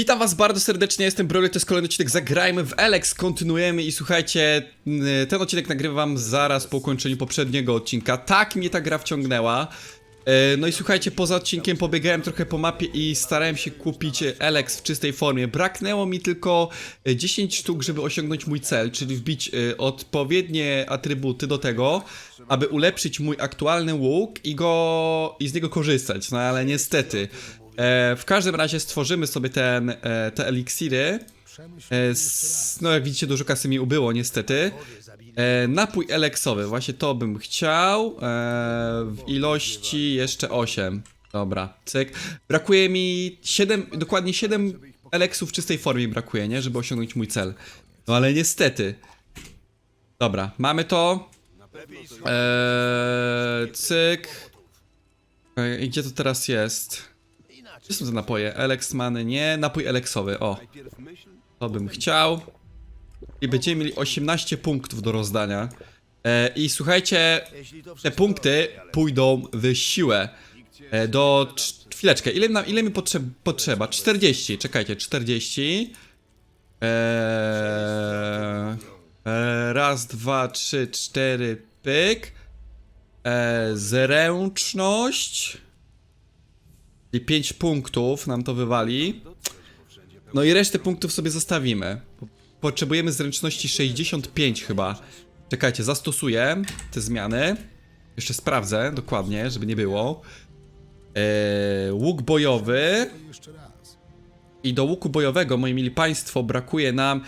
Witam was bardzo serdecznie, jestem Broly, to jest kolejny odcinek Zagrajmy w Alex, kontynuujemy i słuchajcie, n- ten odcinek nagrywam zaraz po ukończeniu poprzedniego odcinka, tak mnie ta gra wciągnęła. E, No i słuchajcie, poza odcinkiem pobiegałem trochę po mapie i starałem się kupić e, Alex w czystej formie. Braknęło mi tylko e, 10 sztuk, żeby osiągnąć mój cel, czyli wbić odpowiednie atrybuty do tego, aby ulepszyć mój aktualny łuk i go i z niego korzystać. No ale niestety. E, w każdym razie stworzymy sobie ten, e, te eliksiry. E, no jak widzicie dużo kasy mi ubyło niestety. Napój eleksowy, właśnie to bym chciał. W ilości jeszcze 8. Dobra, cyk. Brakuje mi 7, dokładnie 7 eleksów w czystej formie brakuje, nie? Żeby osiągnąć mój cel. No ale niestety. Dobra, mamy to. Cyk. Gdzie to teraz jest? Gdzie są te napoje? Elex many, nie. Napój eleksowy, o. To bym chciał. I będziemy mieli 18 punktów do rozdania. E, I słuchajcie, te punkty pójdą w siłę. E, do... cz- Chwileczkę, ile, nam, ile mi potrze potrzeba? 40, czekajcie, 40. Eee, raz, dwa, trzy, cztery, pyk. E, zręczność. I 5 punktów nam to wywali. No i resztę punktów sobie zostawimy. Po- Potrzebujemy zręczności 65 chyba. Czekajcie, zastosuję te zmiany. Jeszcze sprawdzę dokładnie, żeby nie było. Eee, łuk bojowy. I do łuku bojowego, moi mili państwo, brakuje nam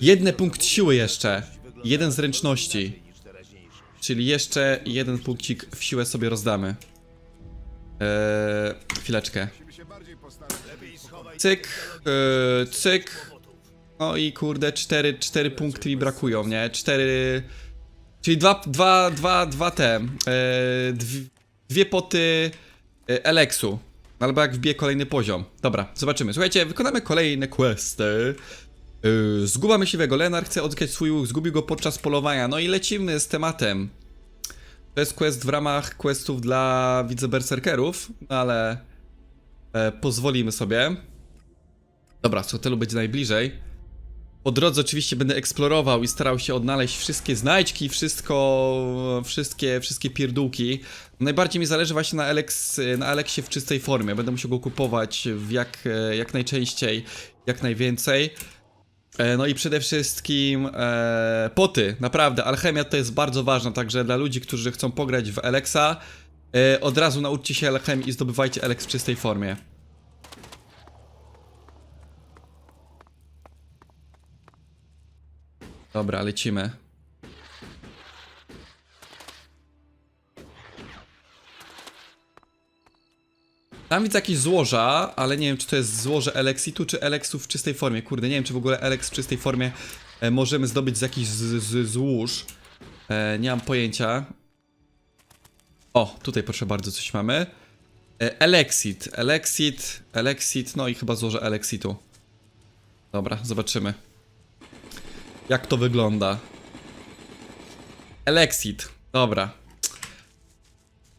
jeden punkt siły jeszcze. Jeden zręczności. Czyli jeszcze jeden punkcik w siłę sobie rozdamy. Eee, chwileczkę. Cyk, yy, cyk. No i kurde, cztery, cztery punkty mi brakują, nie? Cztery... Czyli dwa, dwa, dwa, dwa te... Yy, dwie, poty Eleksu. Albo jak wbije kolejny poziom. Dobra, zobaczymy. Słuchajcie, wykonamy kolejne questy. Yy, zguba myśliwego. Lenar chce odzyskać swój łuk, zgubił go podczas polowania. No i lecimy z tematem. To jest quest w ramach questów dla widzę berserkerów, no ale e, pozwolimy sobie. Dobra, z hotelu będzie najbliżej. Po drodze oczywiście będę eksplorował i starał się odnaleźć wszystkie znajdźki, wszystko, wszystkie, wszystkie pierdółki. Najbardziej mi zależy właśnie na, Alex, na Alexie w czystej formie. Będę musiał go kupować w jak, e, jak najczęściej, jak najwięcej. E, No i przede wszystkim e, poty, naprawdę, alchemia to jest bardzo ważna, także dla ludzi, którzy chcą pograć w Alexa, e, od razu nauczcie się alchemii i zdobywajcie Alex w czystej formie. Dobra, lecimy. Tam widzę jakieś złoża, ale nie wiem, czy to jest złoże Elexitu, czy Elexów w czystej formie. Kurde, nie wiem, czy w ogóle Elex w czystej formie e, możemy zdobyć z jakichś z, z, złóż. E, nie mam pojęcia. O, tutaj proszę bardzo coś mamy. E, Elexit, Elexit, Elexit, no i chyba złoże Elexitu. Dobra, zobaczymy. Jak to wygląda. Elexit, dobra.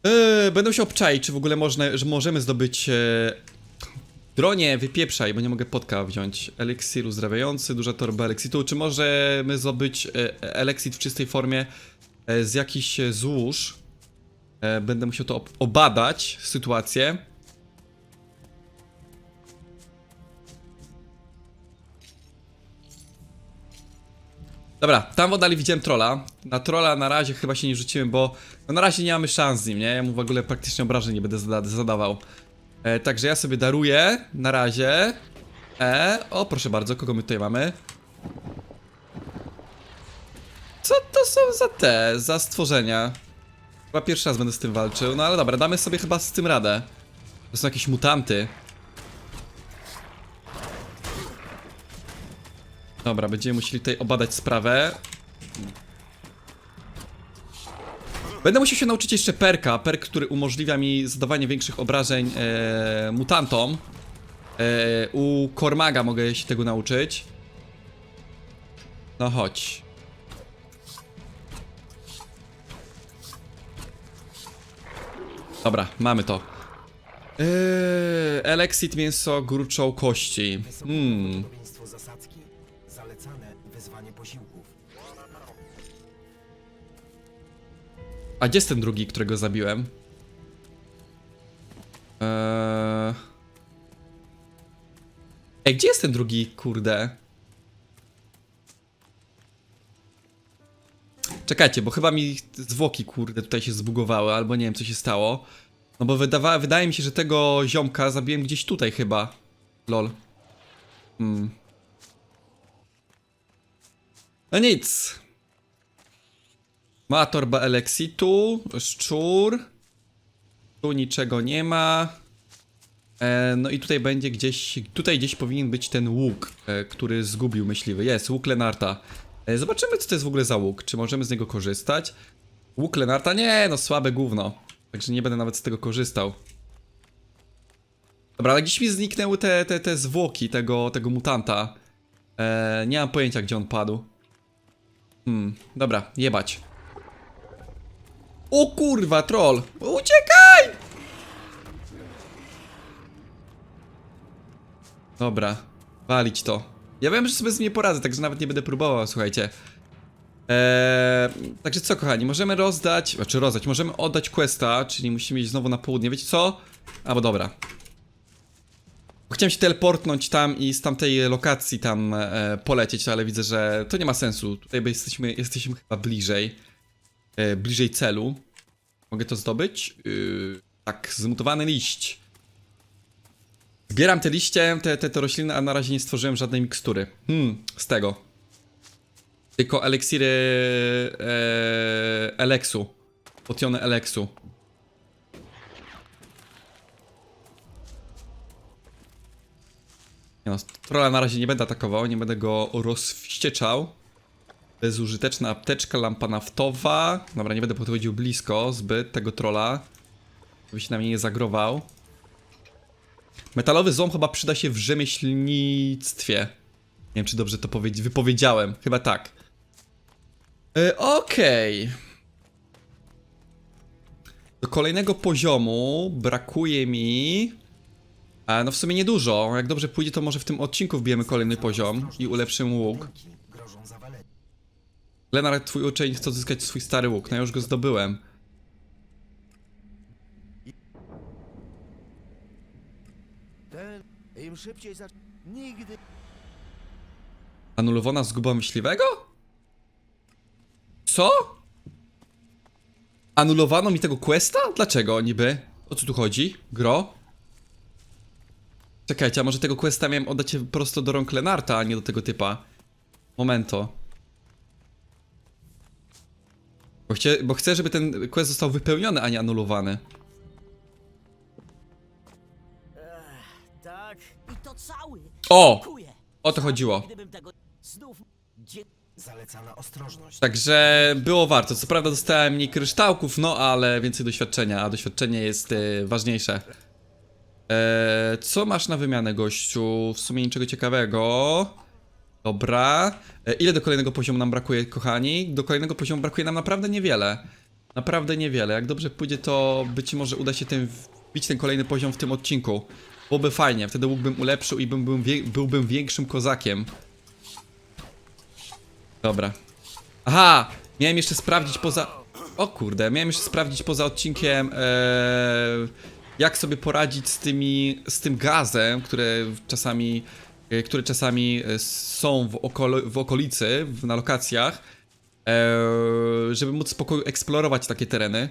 Yy, będę się obczaić, czy w ogóle można, że możemy zdobyć. E... Dronie, wypieprzaj, bo nie mogę podka wziąć. Eliksir uzdrawiający, duża torba Eliksitu. Czy możemy zdobyć e, Elexit w czystej formie e, z jakichś e, złóż? E, będę musiał to ob obadać, sytuację. Dobra, tam w oddali widziałem trolla. Na trolla na razie chyba się nie rzuciłem, bo no na razie nie mamy szans z nim, nie? Ja mu w ogóle praktycznie obrażeń nie będę zada zadawał. E, także ja sobie daruję na razie. E, o proszę bardzo, kogo my tutaj mamy? Co to są za te, za stworzenia? Chyba pierwszy raz będę z tym walczył, no ale dobra, damy sobie chyba z tym radę. To są jakieś mutanty. Dobra, będziemy musieli tutaj obadać sprawę. Będę musiał się nauczyć jeszcze perka, perk, który umożliwia mi zadawanie większych obrażeń e, mutantom. E, u Kormaga mogę się tego nauczyć. No chodź. Dobra, mamy to. Eee, Elexit mięso gruczoł kości. Hmm. Posiłków. A gdzie jest ten drugi, którego zabiłem? Eee... Ej, gdzie jest ten drugi, kurde? Czekajcie, bo chyba mi zwłoki, kurde, tutaj się zbugowały, albo nie wiem, co się stało. No bo wydawa wydaje mi się, że tego ziomka zabiłem gdzieś tutaj chyba. Lol. Hmm. No nic. Ma torba Elexitu, szczur. Tu niczego nie ma. E, no i tutaj będzie gdzieś, tutaj gdzieś powinien być ten łuk, e, który zgubił myśliwy. Jest, łuk Lenarta. E, zobaczymy, co to jest w ogóle za łuk. Czy możemy z niego korzystać? Łuk Lenarta? Nie, no słabe gówno. Także nie będę nawet z tego korzystał. Dobra, ale gdzieś mi zniknęły te, te, te zwłoki tego, tego mutanta. E, nie mam pojęcia, gdzie on padł. Hmm, dobra, jebać. O kurwa, troll! Uciekaj! Dobra, walić to. Ja wiem, że sobie z mnie poradzę, także nawet nie będę próbował, słuchajcie. Eee, także co, kochani, możemy rozdać, znaczy rozdać, możemy oddać questa, czyli musimy iść znowu na południe. Wiecie co? Albo dobra. Chciałem się teleportnąć tam i z tamtej lokacji tam e, polecieć, ale widzę, że to nie ma sensu. Tutaj jesteśmy, jesteśmy chyba bliżej. E, bliżej celu. Mogę to zdobyć? Yy, tak, zmutowany liść. Zbieram te liście, te, te, te rośliny, a na razie nie stworzyłem żadnej mikstury. Hmm, z tego. Tylko eliksiry e, Eleksu. Potiony Eleksu. Nie no, trolla na razie nie będę atakował, nie będę go rozwścieczał. Bezużyteczna apteczka, lampa naftowa. Dobra, nie będę podchodził blisko zbyt tego trolla. Żeby się na mnie nie zagrował. Metalowy ząb chyba przyda się w rzemieślnictwie. Nie wiem, czy dobrze to powiedz- wypowiedziałem. Chyba tak. E, Okej. Do kolejnego poziomu brakuje mi... A, no w sumie niedużo. Jak dobrze pójdzie, to może w tym odcinku wbijemy kolejny poziom i ulepszymy łuk. Łąki grożą zawalenie. Lenar, twój uczeń chce odzyskać swój stary łuk. No ja już go zdobyłem. Ten, im szybciej. Nigdy... Anulowana zguba myśliwego? Co? Anulowano mi tego questa? Dlaczego niby? O co tu chodzi? Gro? Czekajcie, a może tego questa miałem oddać prosto do rąk Lenarta, a nie do tego typa? Momento. Bo, chcie, bo chcę, żeby ten quest został wypełniony, a nie anulowany. Tak, i to cały. O! O to chodziło. Zalecana ostrożność. Także było warto. Co prawda dostałem mniej kryształków, no ale więcej doświadczenia, a doświadczenie jest e, ważniejsze. E, co masz na wymianę, gościu? W sumie niczego ciekawego. Dobra. E, ile do kolejnego poziomu nam brakuje, kochani? Do kolejnego poziomu brakuje nam naprawdę niewiele. Naprawdę niewiele. Jak dobrze pójdzie, to być może uda się ten, wbić ten kolejny poziom w tym odcinku. Byłoby fajnie, wtedy bym ulepszył i bym, bym wie, byłbym większym kozakiem. Dobra. Aha! Miałem jeszcze sprawdzić poza... O kurde, miałem jeszcze sprawdzić poza odcinkiem e, jak sobie poradzić z tymi, z tym gazem, które czasami, e, które czasami e, są w, okolo, w okolicy, na lokacjach, e, żeby móc spokojnie eksplorować takie tereny.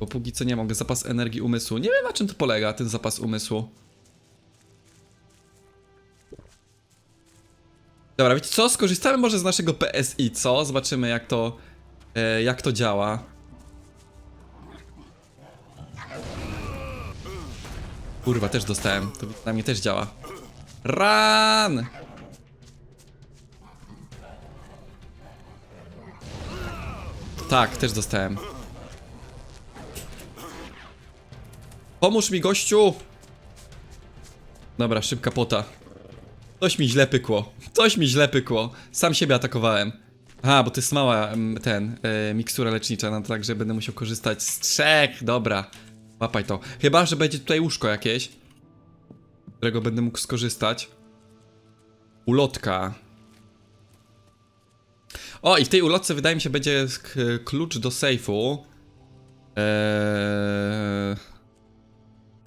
Bo póki co nie mogę, zapas energii umysłu. Nie wiem na czym to polega, ten zapas umysłu. Dobra, wiecie co? Skorzystamy może z naszego PSI, co? Zobaczymy jak to, jak to działa. Kurwa, też dostałem. To na mnie też działa. Run! Tak, też dostałem. Pomóż mi, gościu! Dobra, szybka pota. Coś mi źle pykło. Coś mi źle pykło. Sam siebie atakowałem. Aha, bo to jest mała em, ten, e, mikstura lecznicza, no to także będę musiał korzystać z trzech. Dobra. Łapaj to. Chyba, że będzie tutaj łóżko jakieś, którego będę mógł skorzystać. Ulotka. O, i w tej ulotce wydaje mi się będzie klucz do sejfu. Eee...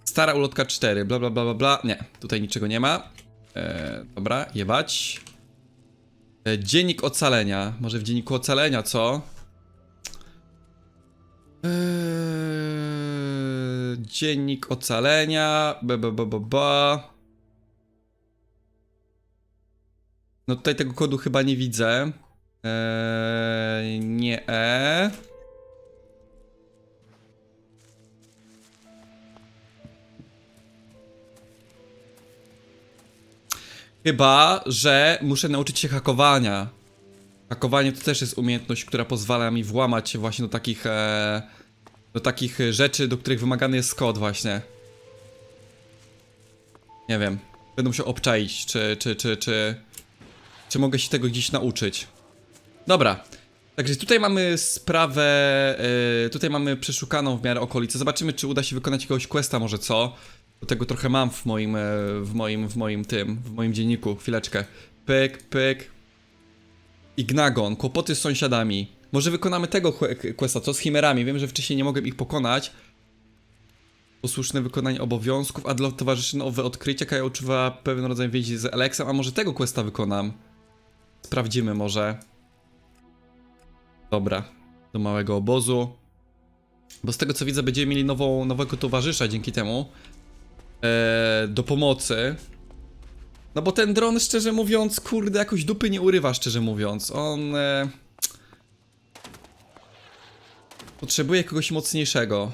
Stara ulotka 4, bla bla bla bla bla. Nie, tutaj niczego nie ma. Eee, dobra, jebać. E, dziennik ocalenia. Może w dzienniku ocalenia, co? Eee, dziennik ocalenia. Ba, ba, ba, ba, ba. No tutaj tego kodu chyba nie widzę. Eee, nie E. Chyba, że muszę nauczyć się hakowania. Hakowanie to też jest umiejętność, która pozwala mi włamać się właśnie do takich, e, do takich rzeczy, do których wymagany jest kod właśnie. Nie wiem. Będę musiał obczaić, czy, czy, czy, czy, czy mogę się tego gdzieś nauczyć. Dobra. Także tutaj mamy sprawę, e, tutaj mamy przeszukaną w miarę okolicy. Zobaczymy, czy uda się wykonać jakiegoś questa może co. Do tego trochę mam w moim, e, w moim, w moim tym, w moim dzienniku. Chwileczkę. Pyk, pyk. Ignagon, kłopoty z sąsiadami. Może wykonamy tego que- questa, co z chimerami? Wiem, że wcześniej nie mogłem ich pokonać. Posłuszne wykonanie obowiązków, a dla towarzyszy nowe odkrycia. Kaja uczuwa pewien rodzaj więzi z Alexem, a może tego questa wykonam? Sprawdzimy może. Dobra, do małego obozu. Bo z tego co widzę, będziemy mieli nową, nowego towarzysza dzięki temu. Eee, do pomocy. No bo ten dron, szczerze mówiąc, kurde, jakoś dupy nie urywa, szczerze mówiąc. On... E... Potrzebuje kogoś mocniejszego.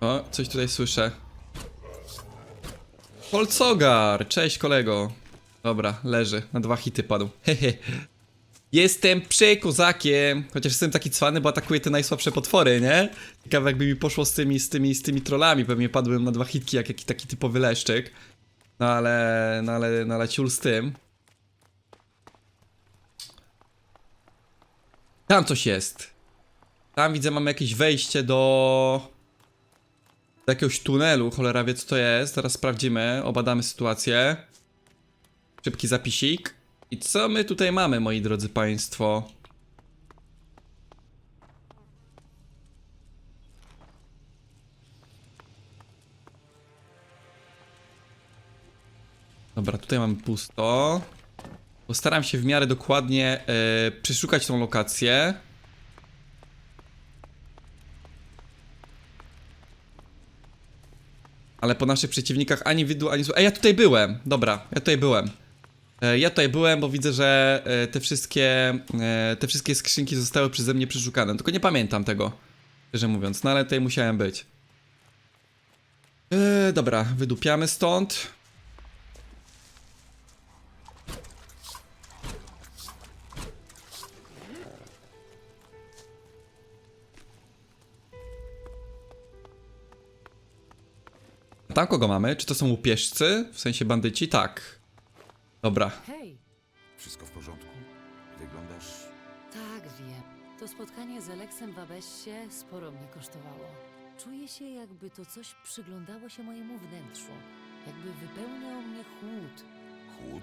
O, coś tutaj słyszę. Polcogar! Cześć kolego. Dobra, leży. Na dwa hity padł. Hehe. Jestem przekozakiem. Chociaż jestem taki cwany, bo atakuję te najsłabsze potwory, nie? Ciekawe jakby mi poszło z tymi, z tymi, z tymi trollami. Pewnie padłem na dwa hitki, jak jaki taki typowy leszczyk. No ale, no ale, no ale ciul z tym. Tam coś jest. Tam widzę, mamy jakieś wejście do... Do jakiegoś tunelu, cholera wie co to jest. Zaraz sprawdzimy, obadamy sytuację. Szybki zapisik. I co my tutaj mamy, moi drodzy państwo? Dobra, tutaj mamy pusto. Postaram się w miarę dokładnie e, przeszukać tą lokację. Ale po naszych przeciwnikach ani widły, ani. A ja tutaj byłem. Dobra, ja tutaj byłem. E, Ja tutaj byłem, bo widzę, że e, te wszystkie, e, te wszystkie skrzynki zostały przeze mnie przeszukane. Tylko nie pamiętam tego, szczerze mówiąc. No ale tutaj musiałem być. Dobra, wydupiamy stąd. Tam kogo mamy? Czy to są łupieżcy? W sensie bandyci? Tak. Dobra. Hej, Wszystko w porządku? Wyglądasz... tak wiem. To spotkanie z Aleksem w Abessie sporo mnie kosztowało. Czuję się, jakby to coś przyglądało się mojemu wnętrzu. Jakby wypełniał mnie chłód. Chłód?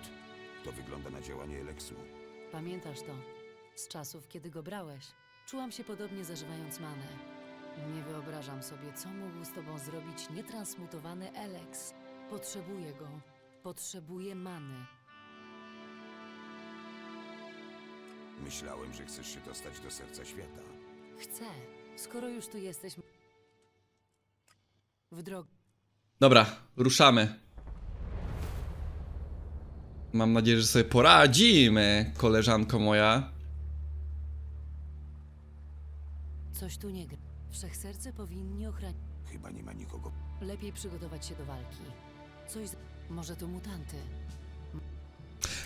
To wygląda na działanie Eleksu. Pamiętasz to? Z czasów, kiedy go brałeś. Czułam się podobnie zażywając manę. Nie wyobrażam sobie, co mógł z tobą zrobić nietransmutowany Eleks. Potrzebuję go. Potrzebuję many. Myślałem, że chcesz się dostać do serca świata. Chcę. Skoro już tu jesteś... W drogę. Dobra, ruszamy. Mam nadzieję, że sobie poradzimy, koleżanko moja. Coś tu nie gra. Wszechserce powinni ochraniać. Chyba nie ma nikogo. Lepiej przygotować się do walki. Coś. z- Może to mutanty.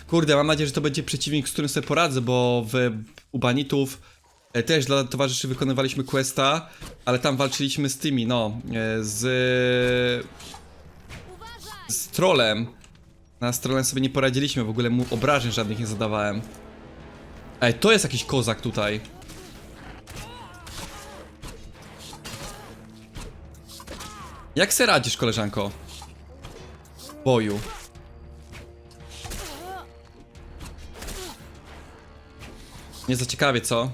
Kurde, mam nadzieję, że to będzie przeciwnik, z którym sobie poradzę, bo w, u banitów E, Też dla towarzyszy wykonywaliśmy questa, ale tam walczyliśmy z tymi, no, e, z... z trolem. Na z sobie nie poradziliśmy, w ogóle mu obrażeń żadnych nie zadawałem. Ej, to jest jakiś kozak tutaj. Jak se radzisz, koleżanko? W boju. Nie za ciekawie, co?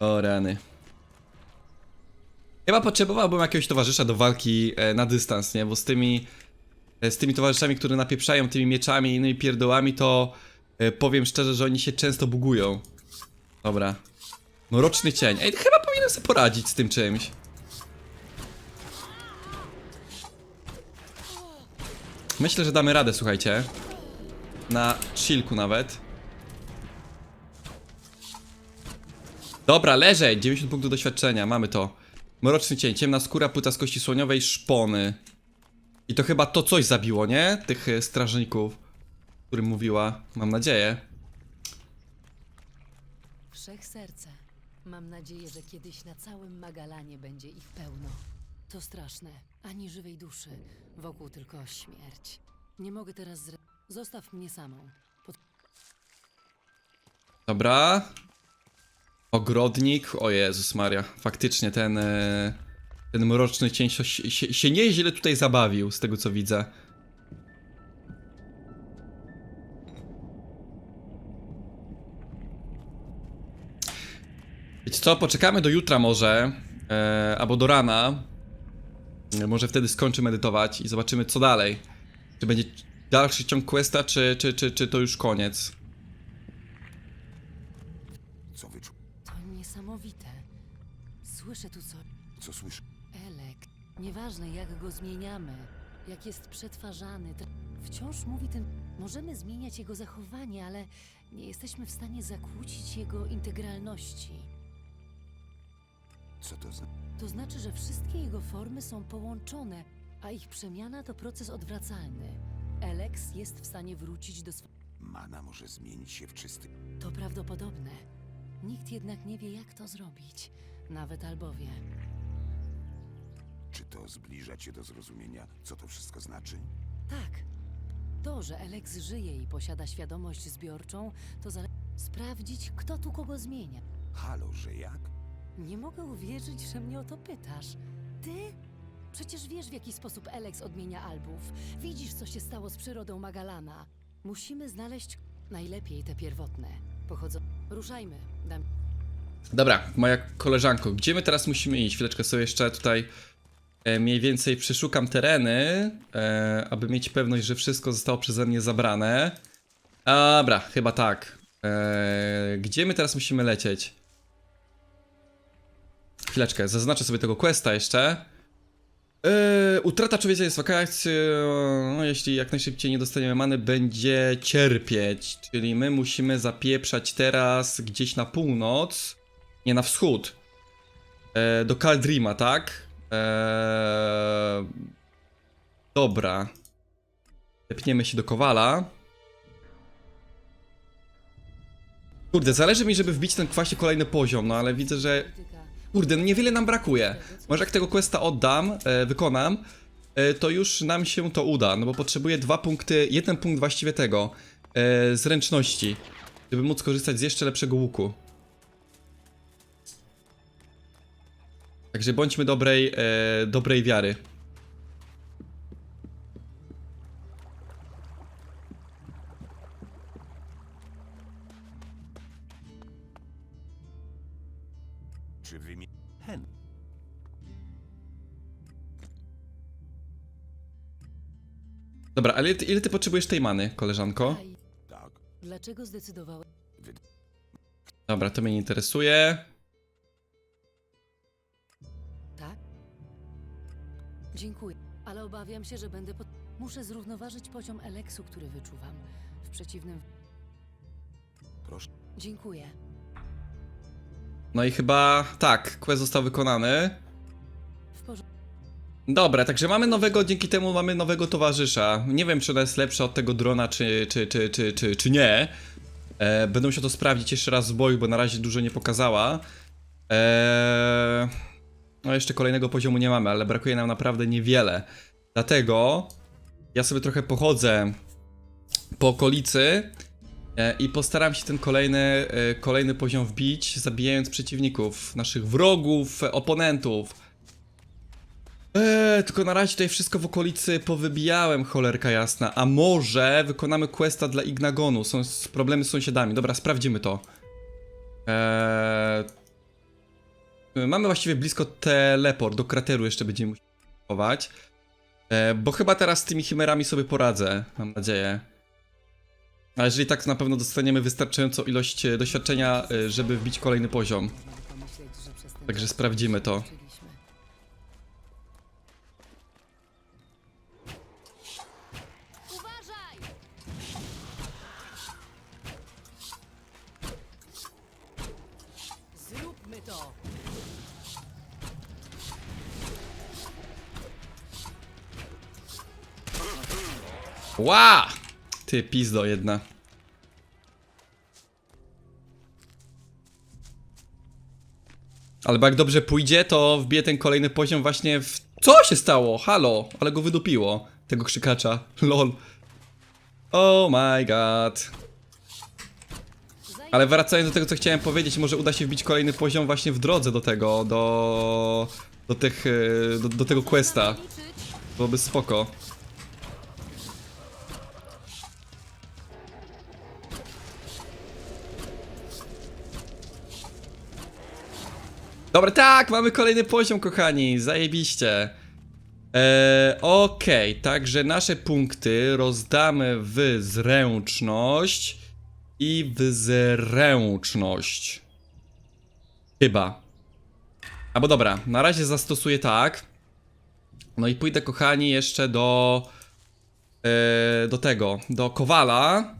O rany. Chyba potrzebowałbym jakiegoś towarzysza do walki e, na dystans, nie? Bo z tymi e, z tymi towarzyszami, które napieprzają tymi mieczami i innymi pierdołami, to e, powiem szczerze, że oni się często bugują. Dobra. Mroczny cień. Ej, chyba powinienem sobie poradzić z tym czymś. Myślę, że damy radę, słuchajcie. Na chillku nawet. Dobra, leżeć! 90 punktów doświadczenia, mamy to. Mroczny cień, ciemna skóra, płyta z kości słoniowej, szpony. I to chyba to coś zabiło, nie? Tych e, strażników, o którym mówiła. Mam nadzieję. Wszech serce. Mam nadzieję, że kiedyś na całym Magalanie będzie ich pełno. To straszne. Ani żywej duszy. Wokół tylko śmierć. Nie mogę teraz zre... Zostaw mnie samą. Pod... Dobra. Ogrodnik. O Jezus Maria. Faktycznie ten... E, ten mroczny cień się, się, się nieźle tutaj zabawił, z tego co widzę. Wiecie co, poczekamy do jutra może, e, albo do rana. Może wtedy skończę medytować i zobaczymy co dalej. Czy będzie dalszy ciąg questa, czy, czy, czy, czy to już koniec. Co wyczu... To niesamowite. Słyszę tu coś. Co słyszę? Elek. Nieważne jak go zmieniamy, jak jest przetwarzany, to wciąż mówi ten. Możemy zmieniać jego zachowanie, ale nie jesteśmy w stanie zakłócić jego integralności. Co to za... To znaczy, że wszystkie jego formy są połączone, a ich przemiana to proces odwracalny. Alex jest w stanie wrócić do swojego. Mana może zmienić się w czysty... To prawdopodobne. Nikt jednak nie wie, jak to zrobić. Nawet albowie. Czy to zbliża cię do zrozumienia, co to wszystko znaczy? Tak. To, że Alex żyje i posiada świadomość zbiorczą, to zale... sprawdzić, kto tu kogo zmienia. Halo, że jak? Nie mogę uwierzyć, że mnie o to pytasz. Ty? Przecież wiesz, w jaki sposób Alex odmienia albów. Widzisz, co się stało z przyrodą Magalana. Musimy znaleźć najlepiej te pierwotne. Pochodzą. Ruszajmy. Dam. Dobra, moja koleżanko, gdzie my teraz musimy iść? Chwileczkę sobie jeszcze tutaj e, mniej więcej przeszukam tereny, e, aby mieć pewność, że wszystko zostało przeze mnie zabrane. Dobra, chyba tak. E, gdzie my teraz musimy lecieć? Chwileczkę, zaznaczę sobie tego questa jeszcze. E, utrata człowieka jest wakacji, no, jeśli jak najszybciej nie dostaniemy many, będzie cierpieć. Czyli my musimy zapieprzać teraz gdzieś na północ. Nie, na wschód. E, do Kaldrima, tak? E, dobra. Tepniemy się do Kowala. Kurde, zależy mi, żeby wbić ten właśnie kolejny poziom, no ale widzę, że... Kurde, no niewiele nam brakuje. Może jak tego questa oddam, e, wykonam, e, to już nam się to uda, no bo potrzebuję dwa punkty, jeden punkt właściwie tego, e, zręczności, żeby móc korzystać z jeszcze lepszego łuku. Także bądźmy dobrej, e, dobrej wiary. Czy wymi... Hen. Dobra, ale ile ty, ile ty potrzebujesz tej many, koleżanko? Tak. dlaczego zdecydowałeś? Dobra, to mnie nie interesuje. Dziękuję, ale obawiam się, że będę. Pod... Muszę zrównoważyć poziom Eleksu, który wyczuwam. W przeciwnym. Proszę. Dziękuję. No i chyba tak, quest został wykonany. W porządku. Dobra, także mamy nowego, dzięki temu mamy nowego towarzysza. Nie wiem, czy ona jest lepsza od tego drona, czy, czy, czy, czy, czy, czy nie. E, będę musiał to sprawdzić jeszcze raz w boju, bo na razie dużo nie pokazała. E, no jeszcze kolejnego poziomu nie mamy, ale brakuje nam naprawdę niewiele. Dlatego ja sobie trochę pochodzę po okolicy e, i postaram się ten kolejny, e, kolejny poziom wbić, zabijając przeciwników, naszych wrogów, oponentów. Eee, tylko na razie tutaj wszystko w okolicy powybijałem, cholerka jasna. A może wykonamy questa dla Ignagonu? Są problemy z sąsiadami. Dobra, sprawdzimy to. Eee, mamy właściwie blisko teleport. Do krateru jeszcze będziemy musieli chować. Eee, bo chyba teraz z tymi chimerami sobie poradzę, mam nadzieję. A jeżeli tak, na pewno dostaniemy wystarczającą ilość e, doświadczenia, e, żeby wbić kolejny poziom. Także sprawdzimy to. Ła! Ty pizdo jedna. Ale bo jak dobrze pójdzie, to wbije ten kolejny poziom właśnie w... Co się stało? Halo? Ale go wydupiło. Tego krzykacza. Lol. Oh my god. Ale wracając do tego, co chciałem powiedzieć, może uda się wbić kolejny poziom właśnie w drodze do tego, do... Do tych... e, do, do tego questa. Byłoby spoko. Dobra, tak, mamy kolejny poziom, kochani, zajebiście. Eee, Okej, także nasze punkty rozdamy w zręczność i w zręczność. Chyba. Albo dobra, na razie zastosuję tak. No i pójdę, kochani, jeszcze do... E, do tego, do Kowala,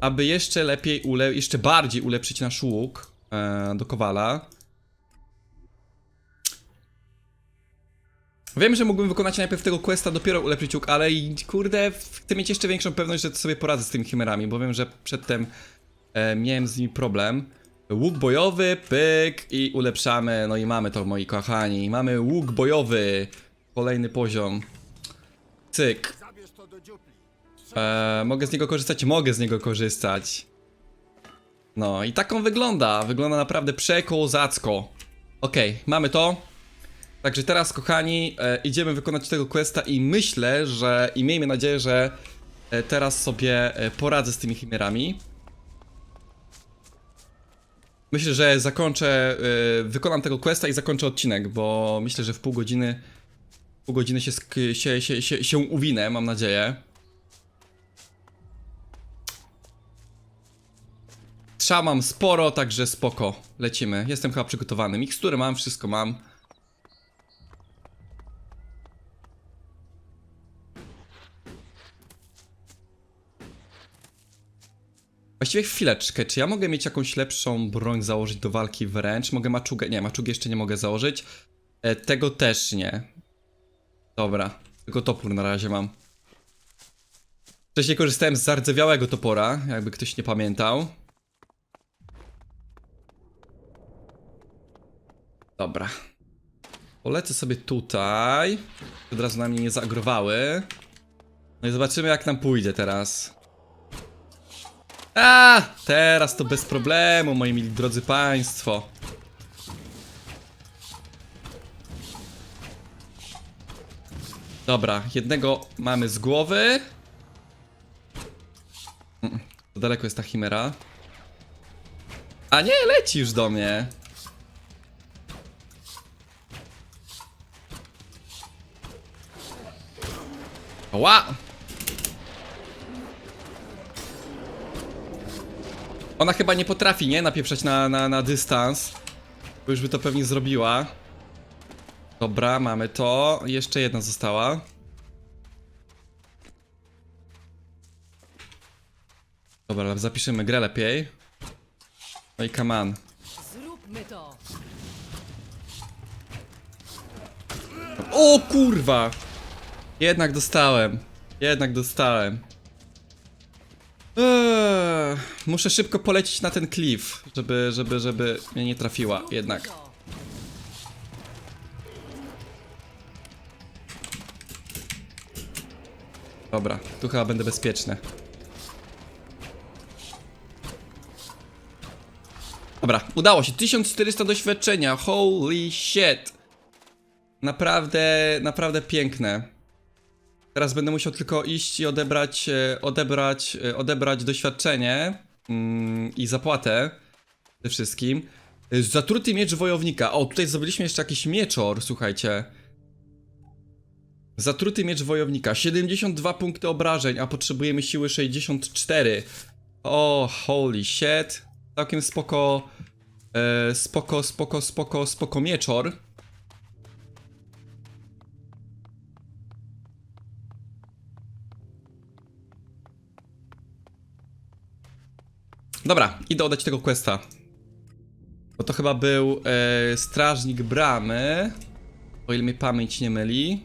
aby jeszcze lepiej, ule jeszcze bardziej ulepszyć nasz łuk e, do Kowala. Wiem, że mógłbym wykonać najpierw tego questa, dopiero ulepszyć łuk, ale i kurde, chcę mieć jeszcze większą pewność, że sobie poradzę z tymi chimerami, bo wiem, że przedtem e, miałem z nimi problem. Łuk bojowy, pyk i ulepszamy, no i mamy to, moi kochani. Mamy łuk bojowy, kolejny poziom. Cyk. E, mogę z niego korzystać? Mogę z niego korzystać. No i tak on wygląda. Wygląda naprawdę przekozacko. Okej, mamy to. Także teraz, kochani, e, idziemy wykonać tego questa i myślę, że i miejmy nadzieję, że e, teraz sobie e, poradzę z tymi chimerami. Myślę, że zakończę, e, wykonam tego questa i zakończę odcinek, bo myślę, że w pół godziny, pół godziny się, się, się, się, się uwinę, mam nadzieję. Strzał mam sporo, także spoko. Lecimy. Jestem chyba przygotowany. Mikstury mam, wszystko mam. Właściwie chwileczkę, czy ja mogę mieć jakąś lepszą broń założyć do walki wręcz? Mogę maczugę, nie, maczugę jeszcze nie mogę założyć. E, tego też nie. Dobra, tylko topór na razie mam. Wcześniej korzystałem z zardzewiałego topora, jakby ktoś nie pamiętał. Dobra. Polecę sobie tutaj. Od razu na mnie nie zaagrowały. No i zobaczymy jak nam pójdzie teraz. A, teraz to bez problemu, moi mili drodzy państwo. Dobra, jednego mamy z głowy. Mm, to daleko jest ta chimera. A nie, leci już do mnie. Ła! Ona chyba nie potrafi, nie? Napieprzać na, na, na dystans. Bo już by to pewnie zrobiła. Dobra, mamy to. Jeszcze jedna została. Dobra, zapiszemy grę lepiej. No i come on. Zróbmy to! O kurwa! Jednak dostałem. Jednak dostałem. Eee, muszę szybko polecieć na ten cliff, żeby, żeby, żeby mnie nie trafiła jednak. Dobra, tu chyba będę bezpieczny. Dobra, udało się. 1400 doświadczenia. Holy shit. Naprawdę, naprawdę piękne. Teraz będę musiał tylko iść i odebrać, e, odebrać, e, odebrać doświadczenie mm, i zapłatę ze wszystkim. Zatruty miecz wojownika. O, tutaj zdobyliśmy jeszcze jakiś mieczor, słuchajcie. Zatruty miecz wojownika. 72 punkty obrażeń, a potrzebujemy siły 64. O, holy shit. Całkiem spoko. E, spoko, spoko, spoko, spoko mieczor. Dobra, idę oddać tego questa. Bo to chyba był e, strażnik bramy. O ile mnie pamięć nie myli.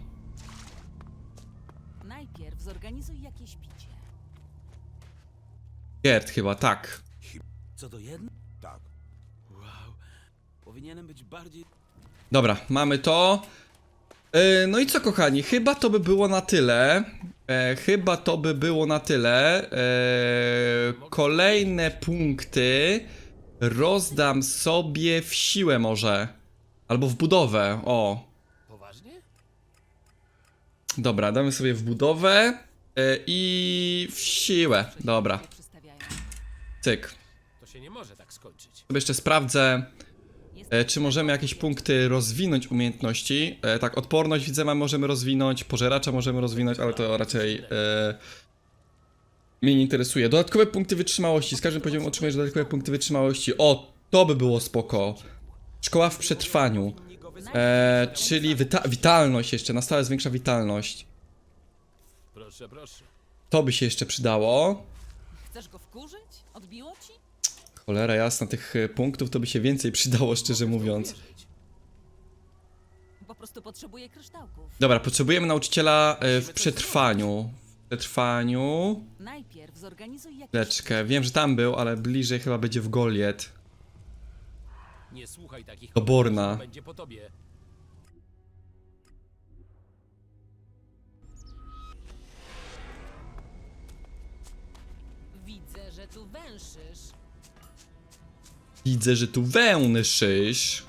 Najpierw zorganizuj jakieś picie. Gerd chyba, tak. Co do jedno? Tak. Wow. Powinienem być bardziej... Dobra, mamy to. E, no i co, kochani? Chyba to by było na tyle. E, chyba to by było na tyle. E, kolejne punkty rozdam sobie w siłę może. Albo w budowę. O. Poważnie? Dobra, damy sobie w budowę e, i w siłę. Dobra, cyk. To się nie może tak skończyć. Sobie jeszcze sprawdzę, czy możemy jakieś punkty rozwinąć umiejętności. E, tak, odporność widzę, możemy rozwinąć, pożeracza możemy rozwinąć, ale to raczej e, mnie nie interesuje. Dodatkowe punkty wytrzymałości. Z każdym poziomem otrzymujesz dodatkowe punkty wytrzymałości. O, to by było spoko. Szkoła w przetrwaniu. E, czyli wita witalność jeszcze, na stałe zwiększa witalność. Proszę, proszę. To by się jeszcze przydało. Chcesz go wkurzyć? Odbiło ci? Cholera jasna, tych e, punktów to by się więcej przydało, szczerze mówiąc. Po prostu potrzebuję kryształków. Dobra, potrzebujemy nauczyciela e, w przetrwaniu. W przetrwaniu. Najpierw zorganizuj jakieś Leczkę. Wiem, że tam był, ale bliżej chyba będzie w Goliet. Nie słuchaj takich Do Borna. bo będzie po tobie. Widzę, że tu wełny szysz.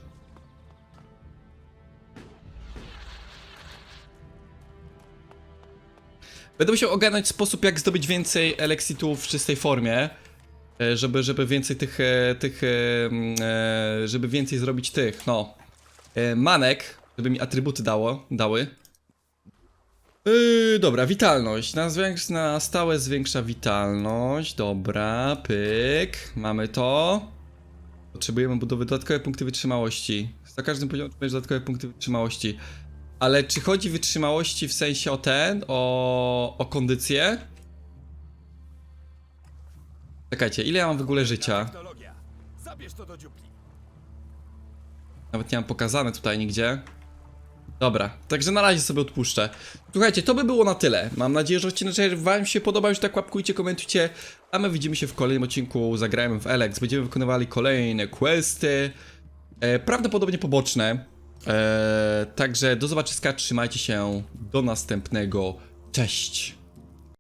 Będę musiał ogarnąć sposób, jak zdobyć więcej eleksitów w czystej formie. e, Żeby, żeby więcej tych, e, tych, e, żeby więcej zrobić tych, no. Manek, żeby mi atrybuty dało, dały. Yy, dobra, witalność. Na, na stałe zwiększa witalność. Dobra, pyk. Mamy to. Potrzebujemy budowy dodatkowe punkty wytrzymałości. Za każdym poziomem otrzymujesz dodatkowe punkty wytrzymałości. Ale czy chodzi wytrzymałości w sensie o ten, o, o kondycję? Czekajcie, ile ja mam w ogóle życia? Nawet nie mam pokazane tutaj nigdzie. Dobra, także na razie sobie odpuszczę. Słuchajcie, to by było na tyle. Mam nadzieję, że odcinek wam się podobał. Już tak łapkujcie, komentujcie. A my widzimy się w kolejnym odcinku. Zagrajmy w Alex. Będziemy wykonywali kolejne questy. E, prawdopodobnie poboczne. E, także do zobaczyska. Trzymajcie się. Do następnego. Cześć.